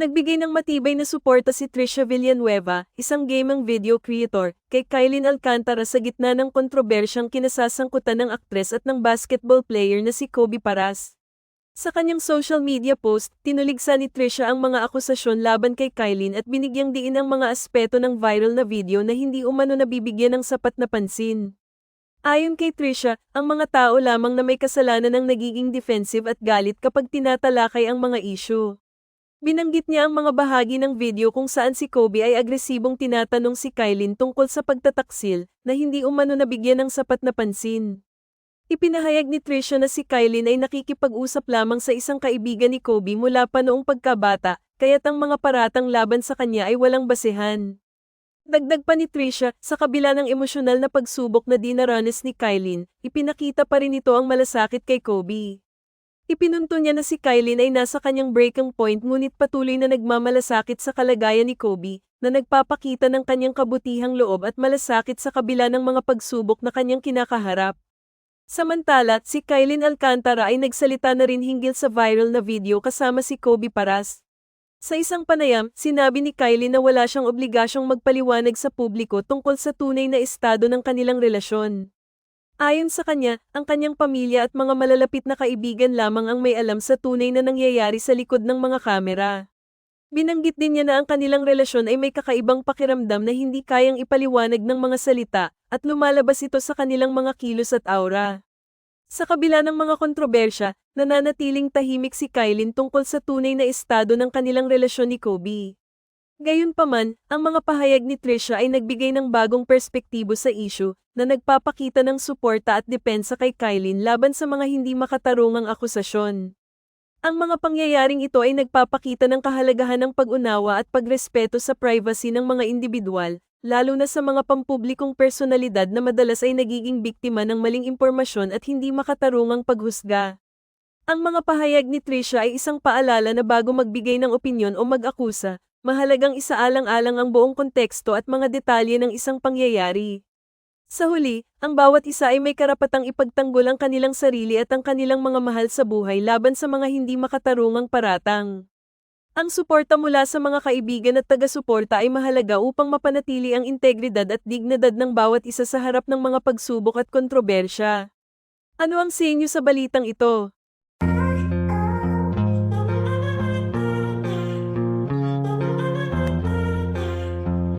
Nagbigay ng matibay na suporta si Trisha Villanueva, isang gaming video creator, kay Kylin Alcantara sa gitna ng kontrobersyang kinasasangkutan ng aktres at ng basketball player na si Kobe Paras. Sa kanyang social media post, tinuligsa ni Trisha ang mga akusasyon laban kay Kylin at binigyang diin ang mga aspeto ng viral na video na hindi umano nabibigyan ng sapat na pansin. Ayon kay Trisha, ang mga tao lamang na may kasalanan ang nagiging defensive at galit kapag tinatalakay ang mga issue. Binanggit niya ang mga bahagi ng video kung saan si Kobe ay agresibong tinatanong si Kylin tungkol sa pagtataksil na hindi umano nabigyan ng sapat na pansin. Ipinahayag ni Trisha na si Kylin ay nakikipag-usap lamang sa isang kaibigan ni Kobe mula pa noong pagkabata, kaya't ang mga paratang laban sa kanya ay walang basehan. Dagdag pa ni Trisha, sa kabila ng emosyonal na pagsubok na dinaranas ni Kylin, ipinakita pa rin ito ang malasakit kay Kobe. Ipinunto niya na si Kylin ay nasa kanyang breaking point ngunit patuloy na nagmamalasakit sa kalagayan ni Kobe, na nagpapakita ng kanyang kabutihang loob at malasakit sa kabila ng mga pagsubok na kanyang kinakaharap. Samantala, si Kylin Alcantara ay nagsalita na rin hinggil sa viral na video kasama si Kobe Paras. Sa isang panayam, sinabi ni Kylie na wala siyang obligasyong magpaliwanag sa publiko tungkol sa tunay na estado ng kanilang relasyon. Ayon sa kanya, ang kanyang pamilya at mga malalapit na kaibigan lamang ang may alam sa tunay na nangyayari sa likod ng mga kamera. Binanggit din niya na ang kanilang relasyon ay may kakaibang pakiramdam na hindi kayang ipaliwanag ng mga salita, at lumalabas ito sa kanilang mga kilos at aura. Sa kabila ng mga kontrobersya, nananatiling tahimik si Kylin tungkol sa tunay na estado ng kanilang relasyon ni Kobe. Gayunpaman, ang mga pahayag ni Trisha ay nagbigay ng bagong perspektibo sa issue na nagpapakita ng suporta at depensa kay Kylin laban sa mga hindi makatarungang akusasyon. Ang mga pangyayaring ito ay nagpapakita ng kahalagahan ng pag-unawa at pagrespeto sa privacy ng mga individual, lalo na sa mga pampublikong personalidad na madalas ay nagiging biktima ng maling impormasyon at hindi makatarungang paghusga. Ang mga pahayag ni Trisha ay isang paalala na bago magbigay ng opinyon o mag-akusa, mahalagang isaalang-alang ang buong konteksto at mga detalye ng isang pangyayari. Sa huli, ang bawat isa ay may karapatang ipagtanggol ang kanilang sarili at ang kanilang mga mahal sa buhay laban sa mga hindi makatarungang paratang. Ang suporta mula sa mga kaibigan at taga-suporta ay mahalaga upang mapanatili ang integridad at dignidad ng bawat isa sa harap ng mga pagsubok at kontrobersya. Ano ang sinyo sa balitang ito?